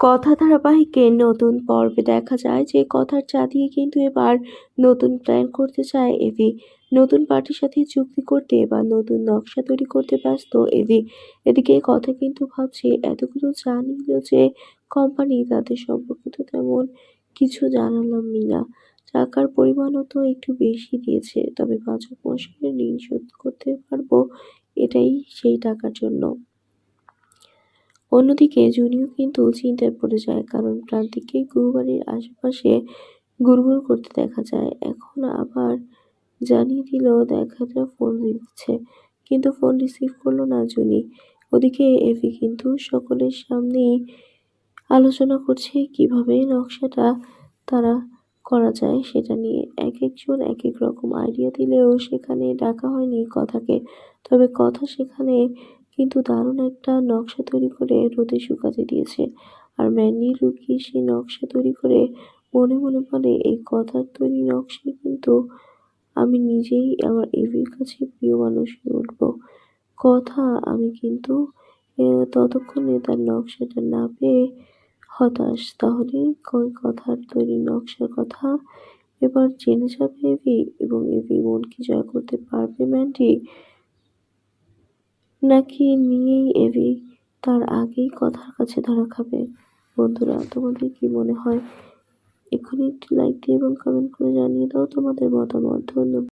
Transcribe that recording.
কথা ধারাবাহিকে নতুন পর্বে দেখা যায়, যে কথার চাঁদিয়ে কিন্তু এবার নতুন প্ল্যান করতে চায় এভি। নতুন পার্টির সাথে চুক্তি করতে বা নতুন নকশা তৈরি করতে ব্যস্ত এভি। এদিকে কথা কিন্তু ভাবছে, এতগুলো জানিল যে কোম্পানি তাদের সম্পর্কিত তেমন কিছু জানালামই না টাকার পরিমাণও তো একটু বেশি দিয়েছে, তবে পাঁচক মশাইয়ের ঋণ শোধ করতে পারব এটাই সেই টাকার জন্য। অন্যদিকে জুনিও কিন্তু চিন্তায় পড়ে যায়, কারণ প্রান্তিককে গুরুবাড়ির আশেপাশে গুড়গুড় করতে দেখা যায়। এখন আবার জানিয়ে দিল দেখা যায় ফোন দিচ্ছে, কিন্তু ফোন রিসিভ করল না জুনি। ওদিকে এভি কিন্তু সকলের সামনেই আলোচনা করছে, কীভাবে নকশাটা তারা করা যায় সেটা নিয়ে। এক একজন এক এক রকম আইডিয়া দিলেও সেখানে ডাকা হয়নি কথাকে, তবে কথা সেখানে কিন্তু দারুণ একটা নকশা তৈরি করে রোদে শুকাতে দিয়েছে। আর ম্যানি লুকিয়ে সেই নকশা তৈরি করে মনে মনে বলে এই কথার তৈরি নকশায় কিন্তু আমি নিজেই আমার এভির কাছে প্রিয় মানুষ হয়ে উঠবো। কথা, আমি কিন্তু ততক্ষণে তার নকশাটা না পেয়ে হতাশ। তাহলে ওই কথার তৈরি নকশার কথা? এবার জেনে যাবে এভি এবং এভি মনকে জয় করতে পারবে ম্যান্ডি? নাকি নিয়েই এবি তার আগেই কথার কাছে ধরা খাবে। বন্ধুরা, তোমাদের কি মনে হয়? এখনই একটি লাইক দিয়ে এবং কমেন্ট করে জানিয়ে দাও তোমাদের মতামত। ধন্যবাদ।